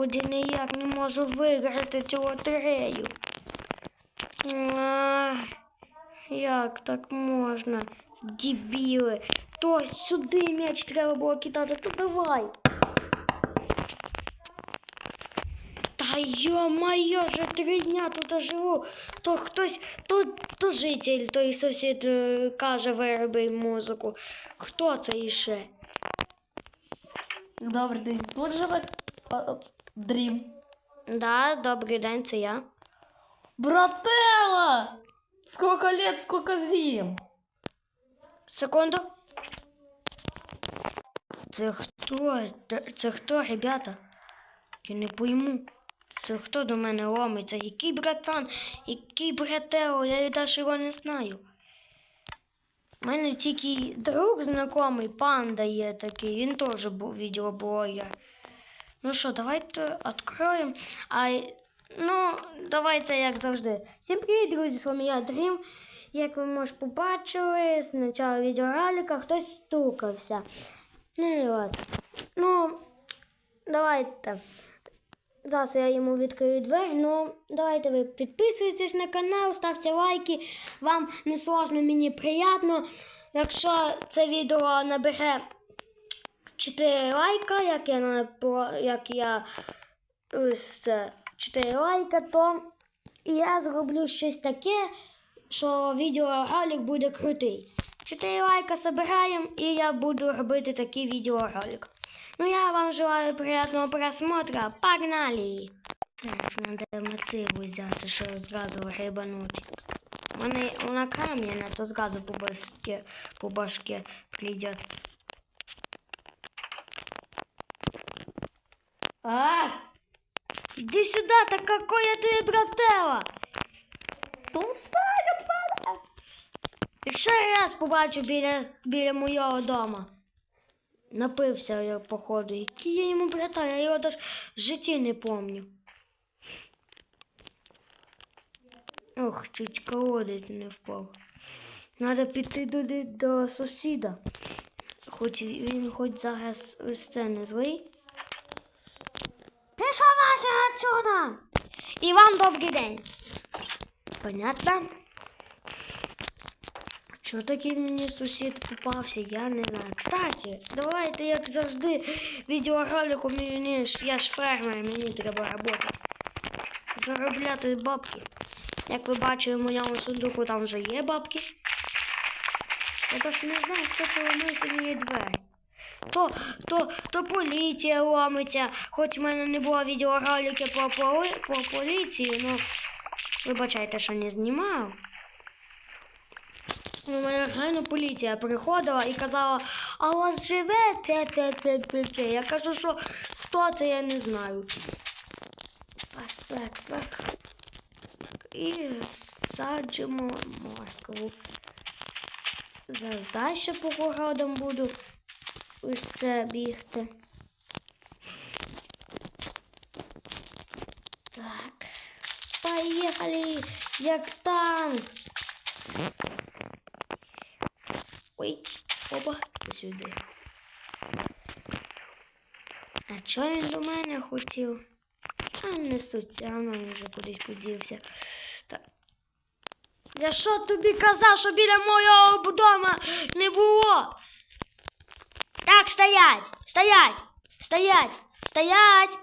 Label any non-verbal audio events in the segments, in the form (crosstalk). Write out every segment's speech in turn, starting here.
Господи, ніяк не можу виграти цю лотерею. А, як так можна? Дебіли. То сюди м'яч треба було кидати, то давай. Та йо-моє, вже три дня тут живу. То хтось, то, то житель, той сусід е, каже, вироби музику. Хто це іще? Добрий день. Тут живе Дрім. Да, добрий день, це я. Брателла! Сколько лет, сколько зим. Секунду. Це хто? Це- хто, ребята? Я не пойму. Це хто до мене ломиться? Який братан, який брателло, я навіть його не знаю. У мене тільки друг знайомий, панда є такий, він теж був відеоблогер. Ну що, давайте відкроємо. А, ну, давайте, як завжди. Всім привіт, друзі, з вами я Дрім. Як ви може побачили, з початку відеоролика хтось стукався. Ну і от. Ну, давайте. Зараз я йому відкрию двері. Ну, давайте ви підписуйтесь на канал, ставте лайки. Вам не сложно, мені приємно. Якщо це відео набере 4 лайка, як я як я ось це 4 лайка, то я зроблю щось таке, що відеоролик буде крутий. 4 лайка збираємо і я буду робити такий відеоролик. Ну я вам желаю приятного просмотра. Погнали! Треба мотиву взяти, щоб зразу грибанути. У мене вона кам'яна, то зразу по башке, по башке прийде. А, Иди сюда, так какой ты брателла! ну встань от мене. Ще раз побачу біля, біля мого дома. Напився я, походу. Який я йому братан, я його навіть в житті не пам'ятаю. Ох, чуть колодець не впав. Треба піти до, до сусіда. Хоч він хоч зараз ось це не злий. Отсюда! І вам добрий день. Понятно? Чого такий мені сусід попався, я не знаю. Кстати, давайте, як завжди, відеоролик у мені я ж фермер, мені треба роботи. Заробляти бабки. Як ви бачили, в моєму сундуку там вже є бабки. Я теж не знаю, хто ламається мені двері. То, то, то поліція ломиться, хоч в мене не було відеоролики по, поли, по поліції, ну вибачайте, що не знімав. У мене реально поліція приходила і казала, а у вас живе те те те те те Я кажу, що хто це, я не знаю. Так, так, так. І саджимо моркву. Зараз далі по городам буду ось це бігти. Так. Поїхали, як танк. Ой, опа, сюди. А чого він до мене хотів? А не суть, все одно він вже кудись подівся. Так. Я що тобі казав, що біля мого дома не було? Так, стоять! Стоять! Стоять! Стоять!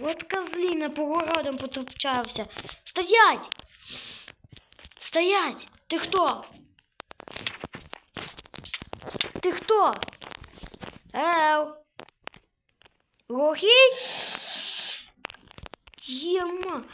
От козліна по городам потопчався. Стоять! Стоять! Ти хто? Ти хто? Ев? Глухий? Єма.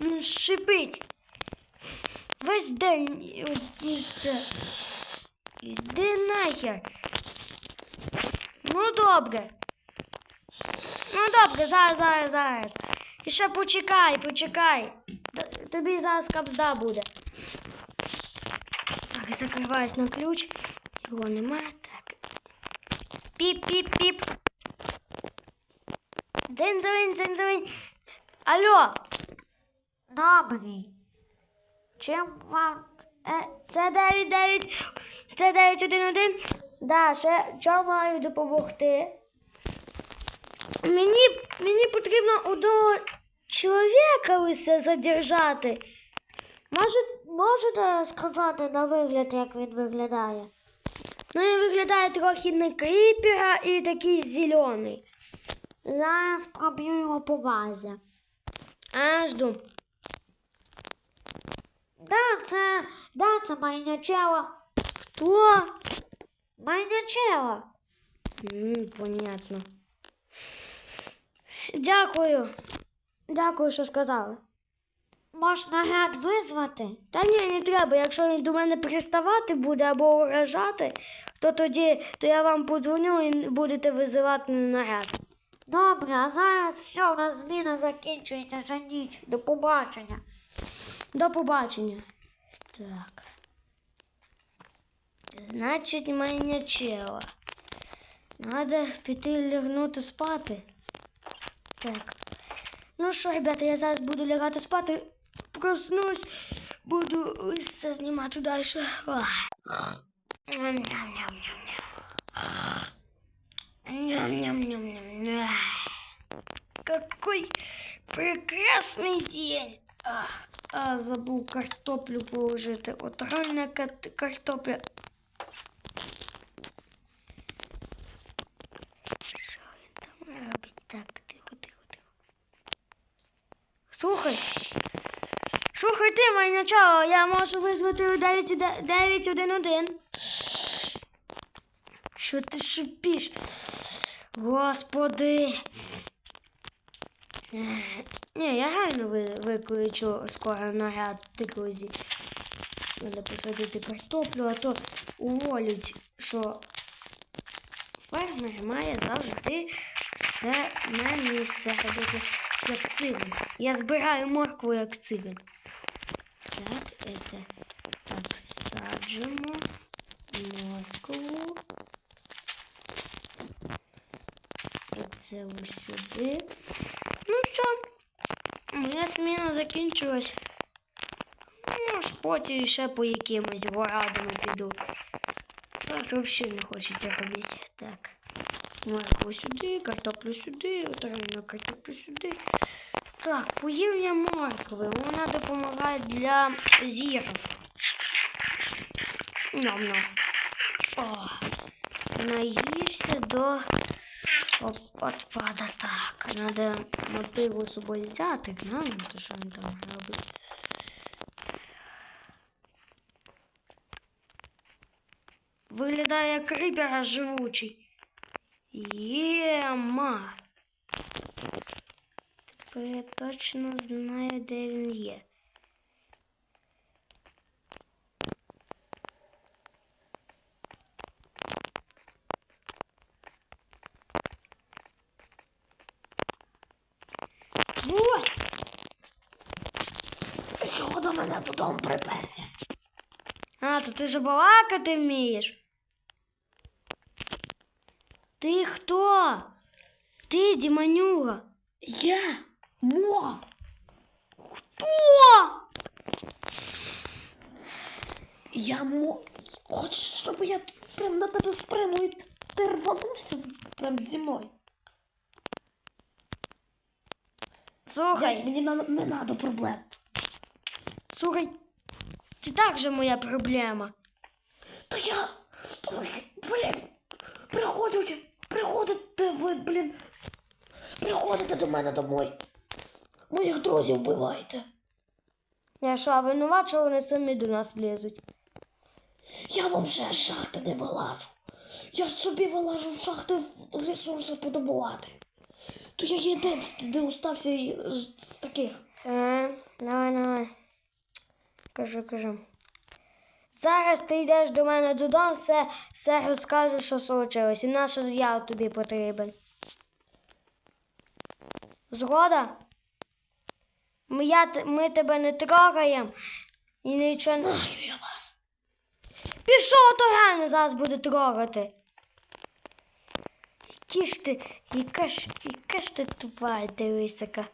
Він шипить. Весь день місце. Іди нахер. Ну добре. Ну добре, зараз, зараз, зараз. І ще почекай, почекай. Тобі зараз капзда буде. Так, закриваюсь на ключ. Його нема. Так. Піп-піп-піп. Дзень, дзень. Алло. Добрий. Чим вам. Е, це 9-9. Це 911. Да, ще маю допомогти? Мені, мені потрібно одного чоловіка лише задержати. Може, можете сказати на вигляд, як він виглядає? Ну, він виглядає трохи не кріпера і такий зелений. Зараз проб'ю його по базі. А, жду. Да, це, да, це майнячело. Хто? Майнячело. М, понятно. Дякую. Дякую, що сказали. Можна наряд визвати? Та ні, не треба. Якщо він до мене приставати буде або уражати, то тоді то я вам подзвоню і будете визивати на наряд. Добре, а зараз все, у нас зміна закінчується вже ніч. До побачення. До побачення. Так. Значить, майнячела. Надо піти лягнути спати. Так. Ну що, ребята, я зараз буду лягати спати. Проснусь, буду ось це знімати далі. Ах. Ням-ням-ням-ням-ням. Ням-ням-ням-ням. Ах. Какой прекрасный день. А, а, забув картоплю положити. От рання кат- картопля. Що він там робить? Так, тихо, тихо, тихо. Слухай. Слухай ти, моє начало, я можу визвати у 911. Що ти шипиш? Господи. Е, Ні, я реально ви- викличу скоро наряд друзі. Треба посадити картоплю, а то уволють, що фермер має завжди все на місце робити як циган. Я збираю моркву як циган. Так, это так саджимо моркву. Оце ось сюди. Ну все. Моя зміна закінчилась. Ж потім ще по якимось горадами піду. Зараз взагалі не хочеться робити. Так. Моркву сюди, картоплю сюди, отримано картоплю сюди. Так, поїв я моркви. Вона допомагає для зірок. Ням-ням. О, наївся до отпада. Так, треба мотиву з собою взяти. Глянемо, то що він там робить. Виглядає як рибера живучий. Єма. Тепер я точно знаю, де він є. Вот! Ти чого до мене додому приперся? А, то ти же балакати вмієш. Ти хто? Ти Діманюга. Я моб. Хто? Я моб. Хочеш, щоб я прям на тебе спринув і ти рванувся прям зі мною? Слухай, Дядь, мені на- не треба проблем. слухай. Ти так же моя проблема. Та я. Блін. Приходять. Приходите ви, блін. Приходите до мене домой. Моїх друзів вбиваєте. Я що, а винуват, що вони самі до нас лізуть. Я вам ще шахти не вилажу. Я собі вилажу в шахти ресурси подобувати. То я єдиний, де устався з таких. Ага, давай, давай. Кажу, кажу. Зараз ти йдеш до мене додому, все, все розкажеш, що случилось, і на що я тобі потрібен. Згода? Ми, я, ми тебе не трогаємо і нічого не. Я вас. Пішов, то реально зараз буде трогати. Які ж ти, яка ж, яка ж ти тварь, дивись яка.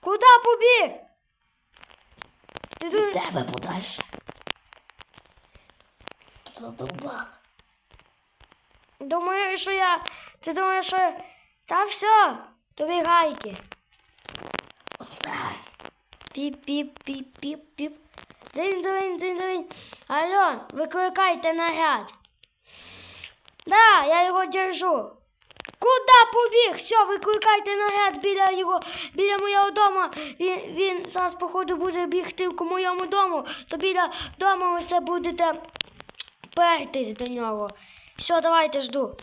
Куди побіг? Від тебе подальше. Тут задовбав. Думаю, що я Ти думаєш, що. Та все, тобі гайки. Встань. Піп-піп-піп-піп-піп. Дзинь, дзинь, дзинь, дзинь. Алло, викликайте наряд. Да, я його держу. Куда побіг? Все, викликайте наряд біля його, біля моєго дому. Він, він зараз, походу, буде бігти к моєму дому, то біля дому ви все будете пертись до нього. Все, давайте жду.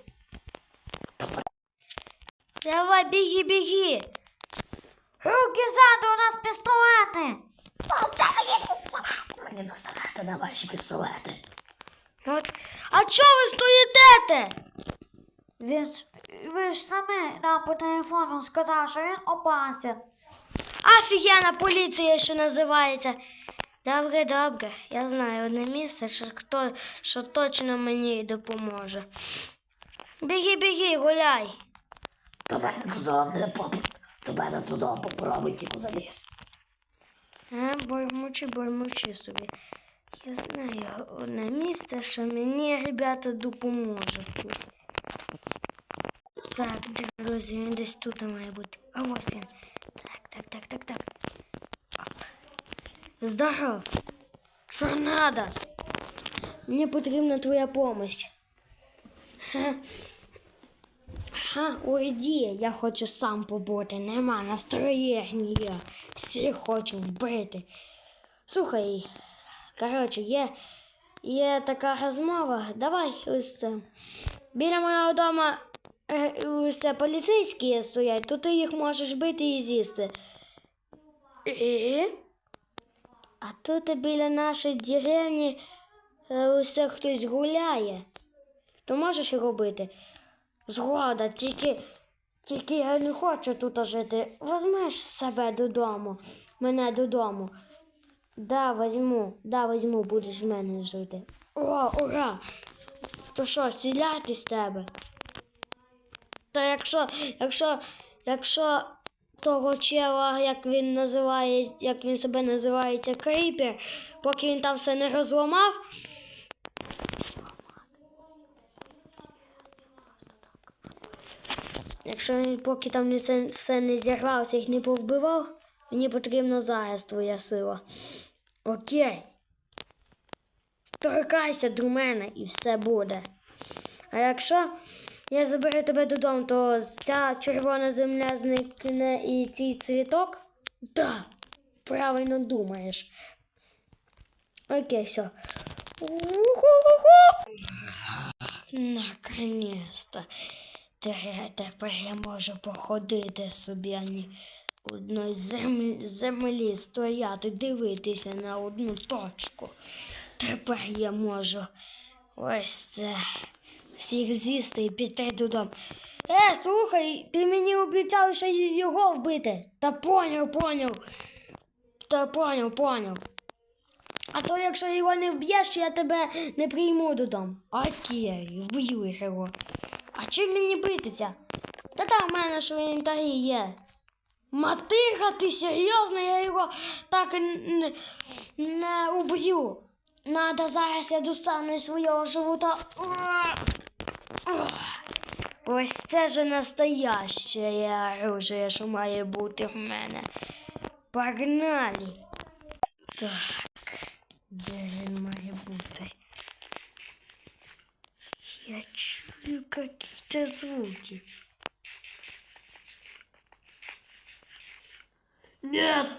Давай. Біги, біги. Руки ззаду, у нас пістолети. Мені насрати. На ваші пістолети. От. А чого ви стоїте? Він, ви ж самі нам по телефону сказали, що він опасен. Офігенна поліція ще називається. Добре, добре. Я знаю одне місце, що, хто, що точно мені допоможе. Біги, біги, гуляй. До мене додому не поп... До мене додому попробуй тільки заліз. А, бормочи, бормочи собі. Я знаю одне місце, що мені ребята допоможуть тут. Так, друзі, десь тут має бути. А ось він. Так, так, так, так, так. Здоров. Що надо? Мені потрібна твоя помощь. Ха. Ха, уйди, я хочу сам побути, нема настроєння. Всіх хочу вбити. Слухай, коротше, є, є така розмова. Давай ось це. Біля е, ось це поліцейські стоять, то ти їх можеш бити і з'їсти. І? А тут біля нашої деревні е, ось це хтось гуляє. То можеш його бити? Згода, тільки, тільки я не хочу тут жити. Возьмеш себе додому, мене додому. Да, возьму, да, возьму, будеш в мене жити. О, ура! То що, стріляти з тебе? Та якщо, якщо, якщо того чела, як він називає, як він себе називається, кріпер, поки він там все не розламав, Якщо він поки там не все, все не зірвався, їх не повбивав, мені потрібна зараз твоя сила. Окей. Торкайся до мене і все буде. А якщо я заберу тебе додому, то ця червона земля зникне і цей цвіток? Так, правильно думаєш. Окей, все. Наконец-то. Те- Тепер я можу походити собі, а не одної землі, землі стояти, дивитися на одну точку. Тепер я можу ось це всіх з'їсти і піти додому. Е, слухай, ти мені обіцяв ще його вбити. Та поняв, поняв. Та поняв, поняв. А то якщо його не вб'єш, я тебе не прийму додому. Окей, вб'ю його. А чим мені битися? Та там в мене ж в є. Матига, ти серйозно? Я його так не, не уб'ю. Надо зараз я достану свого живота. Ось це же настояще оружие, що має бути в мене. Погнали. Так, де він має бути? Я чую какие-то звуки. Нет!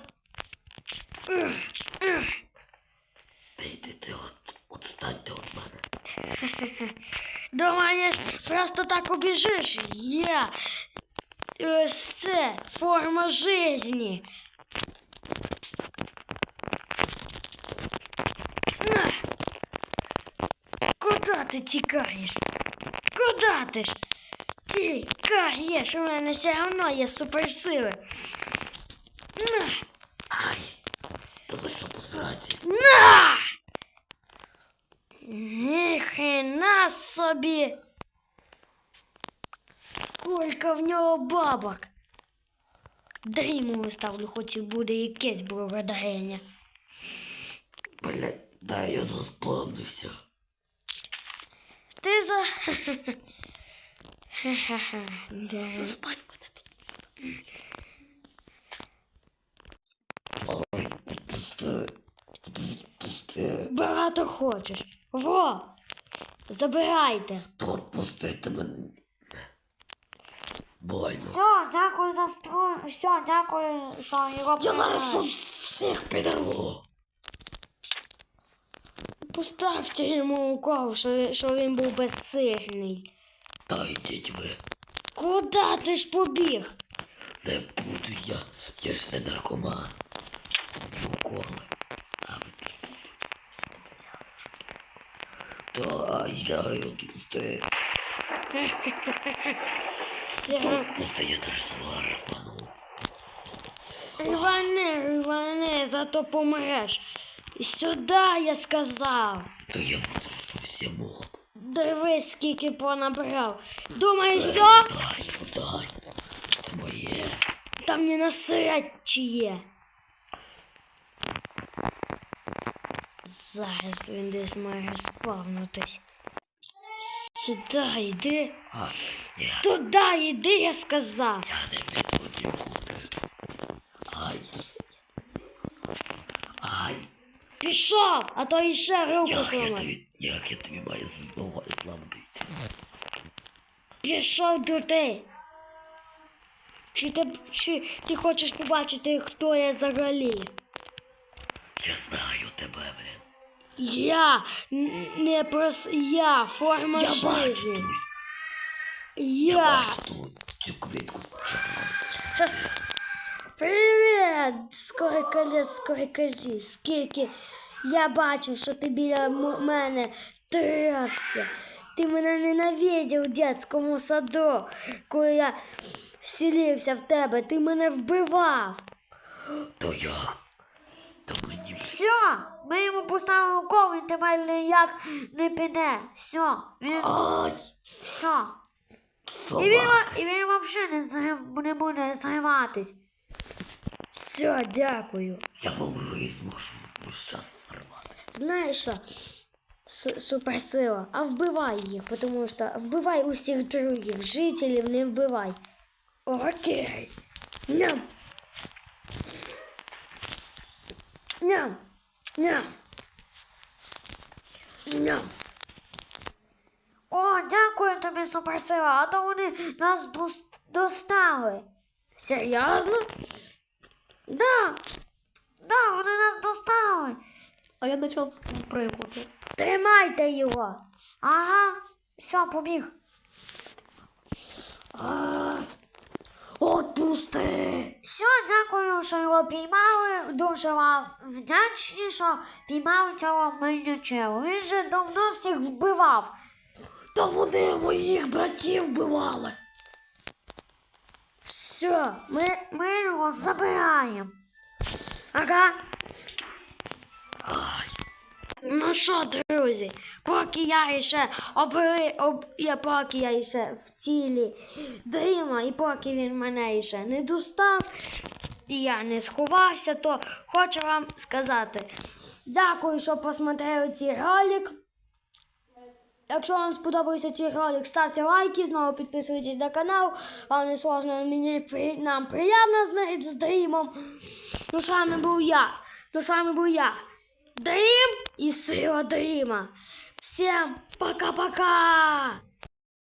Ти йди ти от, отстаньте від мене. (laughs) Думаєш, просто так убіжиш? Я. Ось це форма жизни. На! Куда ти тікаєш? Куда ти ж? Тікаєш, у мене все одно є суперсили. На! Ай, то ви що посраці? На! Ніхрена собі! Скільки в нього бабок! Йому ставлю, хоч і буде якесь благодарення. Блядь, дай я заспавнився. Ти за. Ха-ха-ха. (laughs) Да. Заспань мене тут. Пусти. Пусти. Багато хочеш. Во! Забирайте. То пустити мене. Больно. Все, дякую за стру. Все, дякую, що його Я зараз тут всіх підорву. Поставте йому укол, що, що він був безсильний. Та йдіть ви. Куда ти ж побіг? Не буду я. Я ж не наркоман. Уколи Та я пусти. Все. Пусти, я теж свар рвану. Рвани, рвани, зато помреш. Сюди я сказав. То я щось я мог. Дивись, скільки понабрав. Думаєш, все? Дай, дай. Це моє. Там не насрать чиє. Зараз він десь має спавнутись. Сюди йди. А, ні, Туди йди, я сказав. я не піду нікуди. Ай. Ай. Пішов, а то іще руку Як я зламай. тобі, як я тобі маю знову зламати? Пішов туди. Чи ти, чи ти хочеш побачити, хто я взагалі? Я знаю тебе, блін. Я не прос... Я форма Я бачу жизни. ту, Я. бачу ту, цю квітку. Привіт! Скільки лет, скільки зів, скільки я бачив, що ти біля мене трався. Ти мене ненавидів в дитячому саду, коли я вселився в тебе, ти мене вбивав. То я. То мені. Все, ми йому поставили укол, він тепер ніяк не піде. Все, він Ай, все. І він, собака. і він взагалі не, зрив, не буде зриватись. Все, дякую. Я можу і зможу весь час зривати. Знаєш що? С- суперсила, а вбивай їх, тому що вбивай усіх других жителів, не вбивай. Окей. Ням. Ням. Ням. Ням. О, дякую тобі, суперсила, а то вони нас достали. Серйозно? Да. Да, вони нас достали. А я почав прикувати. Тримайте його. Ага, все, побіг. Отпусти! Все, дякую, що його піймали. Дуже вам вдячні, що піймали цього мильничего. Він же давно всіх вбивав. Та вони моїх братів вбивали. Все, ми, ми його забираємо. Ага. Ай, Ну що, друзі, поки я ще обри, об, я, поки я ще в тілі Дріма, і поки він мене ще не достав, і я не сховався, то хочу вам сказати дякую, що посмотрели цей ролик. Якщо вам сподобався цей ролик, ставте лайки, знову підписуйтесь на канал. Вам не сложно, мені нам приємно знати з Дрімом. Ну, з вами був я. Ну, з вами був я. Дрім и сила Дрима. Всем пока-пока!